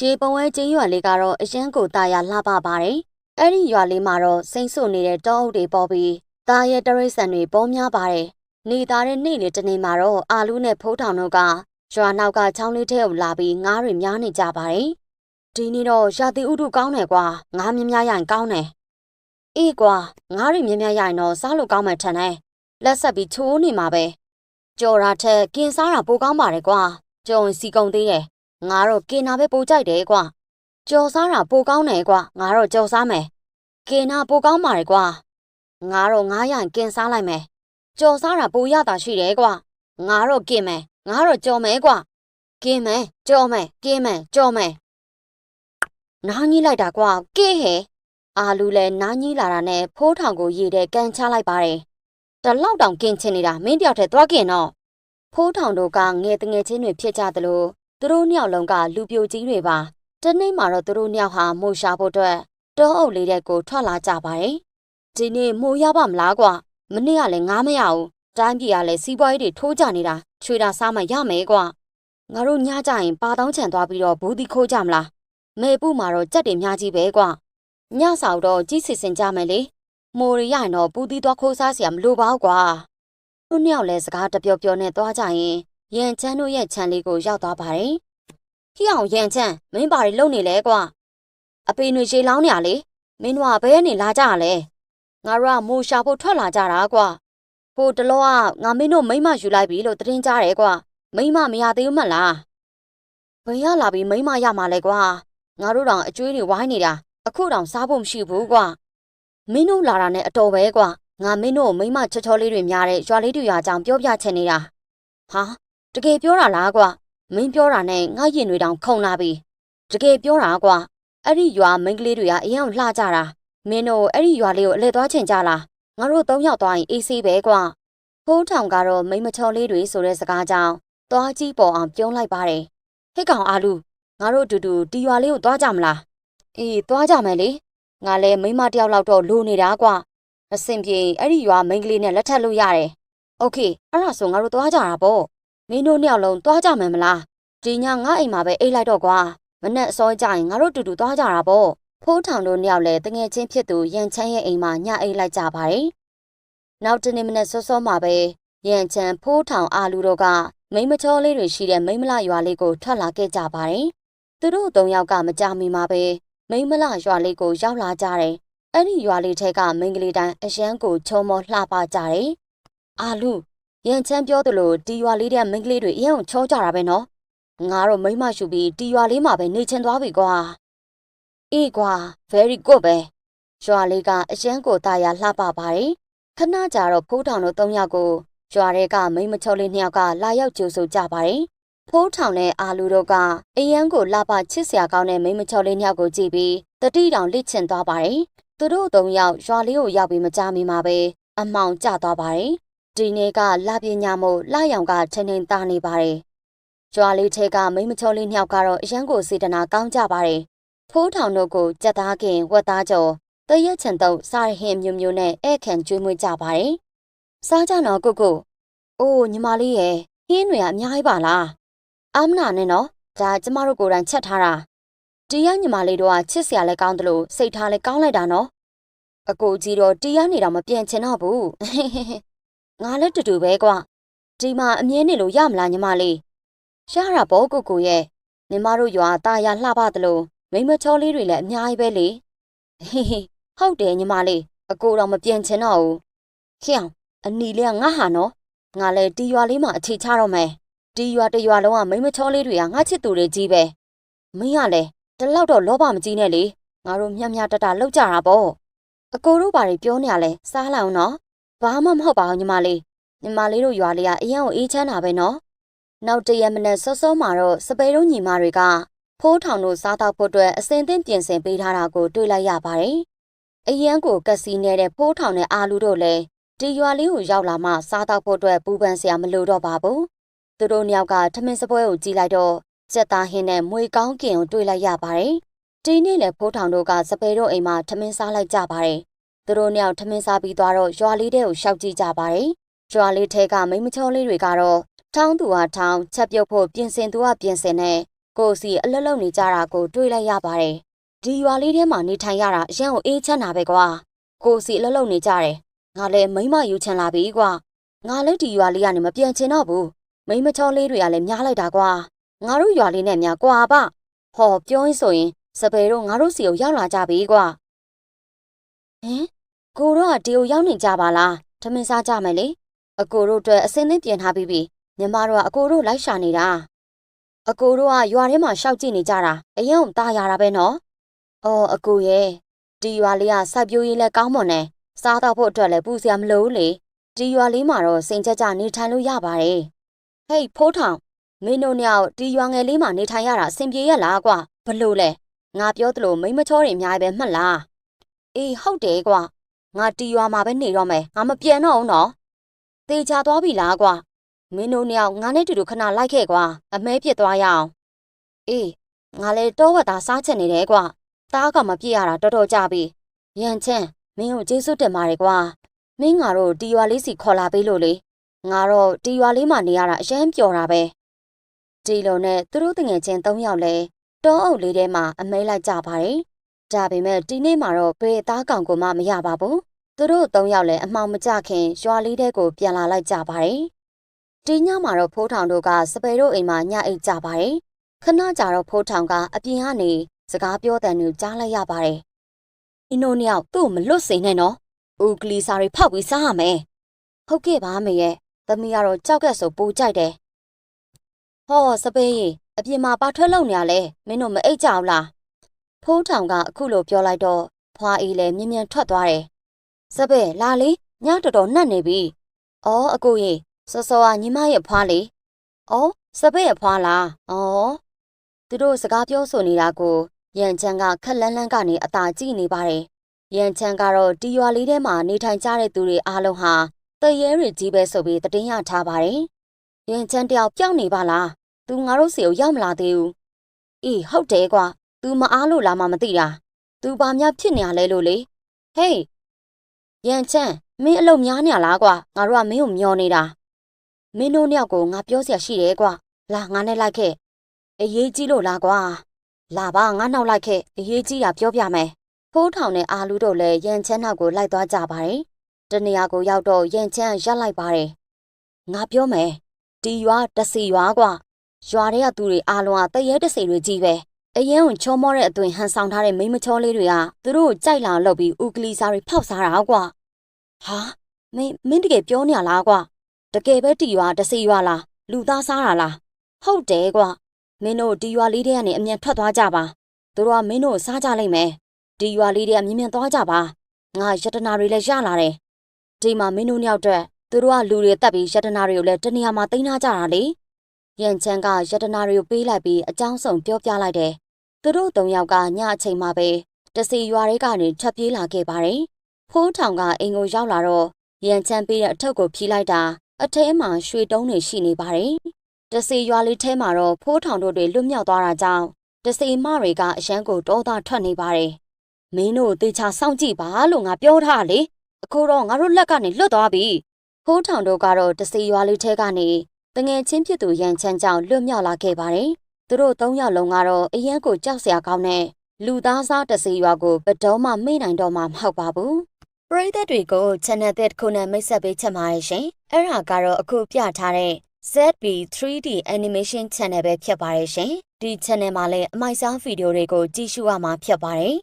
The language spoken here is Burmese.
ရေပုံဝဲကျင်းရွာလေးကတော့အရန်ကိုတာယာလှပပါတယ်။အဲ့ဒီရွာလေးမှာတော့စိမ့်ဆုပ်နေတဲ့တောအုပ်တွေပေါ်ပြီးတာရဲတရိษံတွေပေါများပါတယ်။နေသားတဲ့နေ့လေတနေ့မှာတော့အာလူးနဲ့ဖိုးထောင်တို့ကရွာနောက်ကချောင်းလေးထဲကိုလာပြီးငားတွေများနေကြပါတယ်။ဒီနေ့တော့ရာသီဥတုကောင်းတယ်ကွာငားမြများရရင်ကောင်းတယ်။အေးကွာငားတွေမြများရရင်တော့စားလို့ကောင်းမှထန်တယ်။လက်ဆက်ပြီးချိုးနေမှာပဲ။ကြော်ရာထက်ကင်စားတာပိုကောင်းပါတယ်ကွာ။ကြုံစီကုံသေးတယ် ငါတော့ကင်နာပဲပိုကြိုက်တယ်ကွာ။ကြော်စားတာပိုကောင်းတယ်ကွာ။ငါတော့ကြော်စားမယ်။ကင်နာပိုကောင်းပါတယ်ကွာ။ငါတော့ငားရရင်ကင်စားလိုက်မယ်။ကြော်စားတာပိုရတာရှိတယ်ကွာ။ငါတော့ကင်မယ်။ငါတော့ကြော်မယ်ကွာ။ကင်မယ်။ကြော်မယ်။ကင်မယ်။ကြော်မယ်။နားကြီးလိုက်တာကွာ။ကဲဟဲ။အာလူလည်းနားကြီးလာတာနဲ့ဖိုးထောင်ကိုရေတဲ့ကန်ချလိုက်ပါတယ်။တလောက်တောင်ကင်ချင်နေတာမင်းတယောက်တည်းသွားကင်တော့ဖိုးထောင်တို့ကငယ်တငယ်ချင်းတွေဖြစ်ကြသလို သူတို့နှစ်ယောက်လုံးကလူပြိုကြီးတွေပါတနေ့မှာတော့သူတို့နှစ်ယောက်ဟာမိုးရှာဖို့အတွက်တောအုပ်လေးတဲ့ကိုထွက်လာကြပါတယ်ဒီနေ့မိုးရပါမလားကွာမနေ့ကလည်းငားမရဘူးတိုင်းပြည်ကလည်းစီးပွားရေးတွေထိုးကြနေတာချွေတာစားမှရမယ်ကွာငါတို့ညကြရင်ပါတောင်းချန်သွားပြီးတော့ဘူးဒီခိုးကြမလားမေပုမှာတော့ကြက်တွေများကြီးပဲကွာညဆောင်တော့ကြီးစစ်စင်ကြမယ်လေမိုးရရရင်တော့ပူသီးသွားခိုးစားစရာမလိုပါဘူးကွာသူနှစ်ယောက်လည်းစကားတပြောပြောနဲ့သွားကြရင် ရန်ချမ်းတို့ရဲ့ခြံလေးကိုရောက်သွားပါတယ်။ဟိအောင်ရန်ချမ်းမင်းဘာတွေလုပ်နေလဲကွာ။အပေတွေရေလောင်းနေရလေ။မင်းတို့ကဘယ်ကနေလာကြရလဲ။ငါတို့ကမိုးရှာဖို့ထွက်လာကြတာကွာ။ဟိုတလောကငါမင်းတို့မိမယူလိုက်ပြီလို့သတင်းကြားတယ်ကွာ။မိမမရသေးဘူးမလား။ဘယ်ရလာပြီးမိမရမှာလဲကွာ။ငါတို့တောင်အကျွေးတွေဝိုင်းနေတာအခုတောင်စားဖို့မရှိဘူးကွာ။မင်းတို့လာတာနဲ့အတော်ပဲကွာ။ငါမင်းတို့မိမချောချောလေးတွေများတဲ့ရွာလေးတွေရွာကြောင်ပြောပြချင်နေတာ။ဟာ တကယ်ပြောတာလားကွာမင်းပြောတာနဲ့ငါရင်တွေတောင်ခုန်လာပြီတကယ်ပြောတာကွာအဲ့ဒီရွာမိန်းကလေးတွေကအရင်လှကြတာမင်းတို့အဲ့ဒီရွာလေးကိုအလဲသွားချင်ကြလားငါတို့သုံးယောက်သွားရင်အေးဆေးပဲကွာဖိုးထောင်ကတော့မိန်းမချောလေးတွေဆိုတဲ့စကားကြောင့်သွားကြည့်ပေါ်အောင်ပြုံးလိုက်ပါတယ်ဟစ်ကောင်အာလူငါတို့အတူတူဒီရွာလေးကိုသွားကြမလားအေးသွားကြမယ်လေငါလည်းမိန်းမတယောက်လောက်တော့လိုနေတာကွာအဆင်ပြေအဲ့ဒီရွာမိန်းကလေးနဲ့လက်ထပ်လို့ရတယ်โอเคအဲ့ဒါဆိုငါတို့သွားကြတာပေါ့ မင်းတို့နှစ်ယောက်လုံးသွားကြမယ်မလားဒီညငါအိမ်မှာပဲအိတ်လိုက်တော့ကွာမနဲ့အစောကြရင်ငါတို့တူတူသွားကြတာပေါ့ဖိုးထောင်တို့နှစ်ယောက်လည်းတငယ်ချင်းဖြစ်သူရန်ချမ်းရဲ့အိမ်မှာညအိတ်လိုက်ကြပါတယ်နောက်တနေ့မနေ့စောစောမှာပဲရန်ချမ်းဖိုးထောင်အာလူတို့ကမိမချောလေးတွေရှိတဲ့မိမလရွာလေးကိုထွက်လာခဲ့ကြပါတယ်သူတို့သုံးယောက်ကမကြမီမှာပဲမိမလရွာလေးကိုရောက်လာကြတယ်အဲ့ဒီရွာလေးထဲကမိန်းကလေးတိုင်းအရန်ကိုချုံမောလှပကြတယ်အာလူ ရန်ချမ်းပြောသလိုတီရွာလေးတဲ့မိန်းကလေးတွေအရင်ချောကြတာပဲနော်ငါတော့မိမရှူပြီးတီရွာလေးမှာပဲနေချင်သွားပြီကွာအေးကွာ very good ပဲရွာလေးကအရန်ကိုตายရလှပပါတယ်ခဏကြာတော့ဖိုးထောင်တို့၃ယောက်ကိုရွာတွေကမိန်းမချောလေးနှစ်ယောက်ကလာရောက်ကြိုဆိုကြပါတယ်ဖိုးထောင်နဲ့အာလူတို့ကအရန်ကိုလှပချစ်စရာကောင်းတဲ့မိန်းမချောလေးနှစ်ယောက်ကိုကြည့်ပြီးတတိတောင်လစ်ချင်သွားပါတယ်သူတို့၃ယောက်ရွာလေးကိုရောက်ပြီးမကြမီမှာပဲအမောင်ကျသွားပါတယ် ဒီနေ့ကလာပညာမို့လာရောင်ကချိန်ချိန်သားနေပါတယ်။ကြွားလေးထဲကမိမချောလေးနှစ်ယောက်ကတော့အရန်ကိုစေတနာကောင်းကြပါတယ်။ဖိုးထောင်တို့ကိုကြက်သားခင်ဝက်သားကြော်တရက်ချန်တော့စားရဟင်းမျိုးမျိုးနဲ့ဧည့်ခံကျွေးမွေးကြပါတယ်။စားကြတော့ကိုကို။အိုးညီမလေးရဲ့ဟင်းတွေကအများကြီးပါလား။အမနာနဲ့နော်။ဒါကျမတို့ကိုယ်တိုင်ချက်ထားတာ။တီးရညီမလေးတို့ကချစ်စရာလည်းကောင်းတယ်လို့စိတ်ထားလည်းကောင်းလိုက်တာနော်။အကိုကြီးတော့တီးရနေတော့မပြန်ချင်တော့ဘူး။ ငါလည်းတူတူပဲကွာဒီမှာအမြဲနေလို့ရမလားညီမလေးရတာပေါ့ကိုကိုရဲ့ညီမတို့ရွာตาရလှပသလိုမိမချောလေးတွေလည်းအများကြီးပဲလေဟေးဟေးဟုတ်တယ်ညီမလေးအကိုတော့မပြန်ချင်တော့ဘူးခေအောင်အနီလေးကငါဟာနော်ငါလည်းဒီရွာလေးမှာအခြေချတော့မယ်ဒီရွာတရွာလုံးကမိမချောလေးတွေကငါချစ်သူတွေကြီးပဲမင်းကလည်းတလောက်တော့လောဘမကြီးနဲ့လေငါတို့မြတ်မြတ်တတလောက်ကြတာပေါ့အကိုတို့ဘာတွေပြောနေရလဲစားလိုက်အောင်နော် ဘာမှမဟုတ်ပါဘူးညီမလေးညီမလေးတို့ရွာလေးကအရင်ကအေးချမ်းတာပဲနော်နောက်တရက်မနေ့စောစောမှာတော့စပယ်တို့ညီမတွေကဖိုးထောင်တို့စားတော့ဖို့အတွက်အစင်သင့်ပြင်ဆင်ပေးထားတာကိုတွေ့လိုက်ရပါတယ်အရန်ကိုကက်စီနေတဲ့ဖိုးထောင်နဲ့အာလူတို့လည်းဒီရွာလေးကိုရောက်လာမှစားတော့ဖို့အတွက်ပူပန်စရာမလိုတော့ပါဘူးသူတို့နှစ်ယောက်ကထမင်းစပွဲကိုကြည့်လိုက်တော့စက်သားဟင်းနဲ့မွေကောင်းကင်ကိုတွေ့လိုက်ရပါတယ်ဒီနေ့လည်းဖိုးထောင်တို့ကစပယ်တို့အိမ်မှာထမင်းစားလိုက်ကြပါတယ် သူတို့နှစ်ယောက်ထမင်းစားပြီးသွားတော့ရွာလေးတဲကိုရှောက်ကြည့်ကြပါတယ်။ရွာလေးထဲကမိမချောလေးတွေကတော့ထောင်းသူဟာထောင်းချက်ပြုတ်ဖို့ပြင်ဆင်သူကပြင်ဆင်နဲ့ကိုစီအလွတ်လုံနေကြတာကိုတွေးလိုက်ရပါတယ်ဒီရွာလေးထဲမှာနေထိုင်ရတာအရင်ကိုအေးချမ်းတာပဲကွာကိုစီအလွတ်လုံနေကြတယ်ငါလည်းမိမယူချင်လာပြီကွာငါလည်းဒီရွာလေးကနေမပြန်ချင်တော့ဘူးမိမချောလေးတွေကလည်းများလိုက်တာကွာငါတို့ရွာလေးနဲ့များကွာပါဟောပြောရင်ဆိုရင်စပယ်တို့ငါတို့စီကိုရောက်လာကြပြီကွာဟင် ကိုတို့ကဒီကိုရောက်နေကြပါလားထမင်းစားကြမယ်လေအကိုတို့အတွက်အစင်းသင်းပြင်ထားပြီးပြီညီမတို့ကအကိုတို့လိုက်ရှာနေတာအကိုတို့ကရွာထဲမှာရှောက်ကြည့်နေကြတာအရင်ကตาရတာပဲနော်အော်အကိုရဲ့ဒီရွာလေးကစိုက်ပျိုးရေးလဲကောင်းမွန်တယ်စားတော့ဖို့အတွက်လည်းပူစရာမလိုဘူးလေဒီရွာလေးမှာတော့စိန်ချက်ကြနေထိုင်လို့ရပါတယ်ဟေးဖိုးထောင်မင်းတို့ညောင်ဒီရွာငယ်လေးမှာနေထိုင်ရတာအဆင်ပြေရလားကွာဘလို့လဲငါပြောသလိုမိမချောတွေအများကြီးပဲမှတ်လားအေးဟုတ်တယ်ကွာ ငါတီရွာမှာပဲနေတော့မယ်ငါမပြန်တော့ဘူးနော်တေချာသွားပြီလားကွာမင်းတို့ညောင်ငါနဲ့တူတူခဏလိုက်ခဲ့ကွာအမဲပြစ်သွားရအောင်အေးငါလည်းတောဝက်သားစားချင်နေတယ်ကွာတားကမပြစ်ရတာတော်တော်ကြပြီရန်ချင်းမင်းကိုကျေးဇူးတင်ပါတယ်ကွာမင်းငါတို့တီရွာလေးစီခေါ်လာပေးလို့လေငါတော့တီရွာလေးမှာနေရတာအရင်ပျော်တာပဲဒီလိုနဲ့သူတို့တငယ်ချင်း၃ယောက်လဲတောအုပ်လေးထဲမှာအမဲလိုက်ကြပါတယ် ဒါပေမဲ့ဒီနေ့မှာတော့ဘယ်သားကောင်ကိုမှမရပါဘူးသူတို့၃ယောက်လည်းအမှောင်မကျခင်ရွာလေးတဲကိုပြန်လာလိုက်ကြပါတယ်ဒီညမှာတော့ဖိုးထောင်တို့ကစပယ်တို့အိမ်မှာညအိတ်ကြပါတယ်ခဏကြာတော့ဖိုးထောင်ကအပြင်ကနေစကားပြောတဲ့သူကြားလိုက်ရပါတယ်အင်းတို့ညောက်သူ့မလွတ်စေနဲ့နော်ဦးကလီစာတွေဖောက်ပြီးစားရမယ်ဟုတ်ကဲ့ပါမေရဲ့သမီးကတော့ကြောက်ကက်ဆိုပိုကြိုက်တယ်ဟောစပယ်ကြီးအပြင်မှာပါထွက်လုံနေရလဲမင်းတို့မအိတ်ကြအောင်လား ဖိုးထောင်ကအခုလိုပြောလိုက်တော့ဖွာအေးလည်းမြင်မြန်ထွက်သွားတယ်စပယ်လာလေညတော်တော်နှက်နေပြီအော်အကိုကြီးစောစောကညီမရဲ့ဖွာလေအော်စပယ်ရဲ့ဖွာလားအော်သူတို့စကားပြောဆိုနေတာကိုရန်ချန်ကခက်လန်းလန်းကနေအသာကြည့်နေပါတယ်ရန်ချန်ကတော့ဒီရွာလေးထဲမှာနေထိုင်ကြတဲ့သူတွေအားလုံးဟာတရဲတွေကြီးပဲဆိုပြီးတည်င်းရထားပါတယ်ရန်ချန်တယောက်ပြောင်းနေပါလားသူငါတို့စီကိုရောက်မလာသေးဘူးအေးဟုတ်တယ်ကွာ तू မအားလို့လာမှမသိတာ तू ဘာများဖြစ်နေရလဲလို့လေဟေးရန်ချန်မင်းအလုပ်များနေရလားကွာငါတို့ကမင်းကိုမျောနေတာမင်းတို့နှစ်ယောက်ကိုငါပြောစရာရှိတယ်ကွာလာငါနဲ့လိုက်ခဲ့အရေးကြီးလို့လားကွာလာပါငါနှောက်လိုက်ခဲ့အရေးကြီးတာပြောပြမယ်ဖိုးထောင်နဲ့အာလူတို့လည်းရန်ချမ်းနောက်ကိုလိုက်သွားကြပါတယ်တနေရာကိုရောက်တော့ရန်ချမ်းရက်လိုက်ပါတယ်ငါပြောမယ်ဒီရွာတစီရွာကွာရွာတွေကသူတွေအားလုံးကတရဲတစီတွေကြီးပဲ အရင်ကချောမောတဲ့အသွင်ဟန်ဆောင်ထားတဲ့မိမချောလေးတွေကသူတို့ကိုကြိုက်လာလို့ပြီးဦးကလီစာတွေဖောက်စားတာကွာဟာမင်းမင်းတကယ်ပြောနေရလားကွာတကယ်ပဲတီရွာတစီရွာလားလူသားစားတာလားဟုတ်တယ်ကွာမင်းတို့ဒီရွာလေးတွေကနေအမြန်ထွက်သွားကြပါသူတို့ကမင်းတို့စားကြလိမ့်မယ်ဒီရွာလေးတွေကမြင်မြင်သွားကြပါငါယတနာတွေလည်းရလာတယ်ဒီမှာမင်းတို့ရောက်တဲ့သူတို့ကလူတွေတက်ပြီးယတနာတွေကိုလည်းတနေရာမှာတင်ထားကြတာလေရန်ချန်ကယတနာတွေကိုပေးလိုက်ပြီးအကြောင်းစုံပြောပြလိုက်တယ် သူတို့၃ယောက်ကညအချိန်မှာပဲတစီရွာတွေကနေထွက်ပြေးလာခဲ့ပါတယ်ဖိုးထောင်ကအိမ်ကိုရောက်လာတော့ရန်ချန်ပေးတဲ့အထုပ်ကိုဖြီးလိုက်တာအထဲမှာရွှေတုံးတွေရှိနေပါတယ်တစီရွာလေးထဲမှာတော့ဖိုးထောင်တို့တွေလွတ်မြောက်သွားတာကြောင့်တစီမတွေကအရန်ကိုတောသားထွက်နေပါတယ်။မင်းတို့တေချာစောင့်ကြည့်ပါလို့ငါပြောထားလေ။အခုတော့ငါတို့လက်ကနေလွတ်သွားပြီ။ဖိုးထောင်တို့ကတော့တစီရွာလေးထဲကနေတငယ်ချင်းဖြစ်သူရန်ချမ်းကြောင့်လွတ်မြောက်လာခဲ့ပါတယ်။ သူတို့သုံးယောက်လုံးကတော့အရန်ကိုကြောက်စရာကောင်းတဲ့လူသားစားတစီရွာကိုဘတော်မှမေ့နိုင်တော့မှမဟုတ်ပါဘူး။ပရိသတ်တွေကို channel တစ်ခုနဲ့မိတ်ဆက်ပေးချင်ပါတယ်ရှင်။အဲ့ဒါကတော့အခုပြထားတဲ့ ZB 3D Animation Channel ပဲဖြစ်ပါတယ်ရှင်။ဒီ channel မှာလည်းအမိုက်စားဗီဒီယိုတွေကိုကြည့်ရှုရမှာဖြစ်ပါတယ်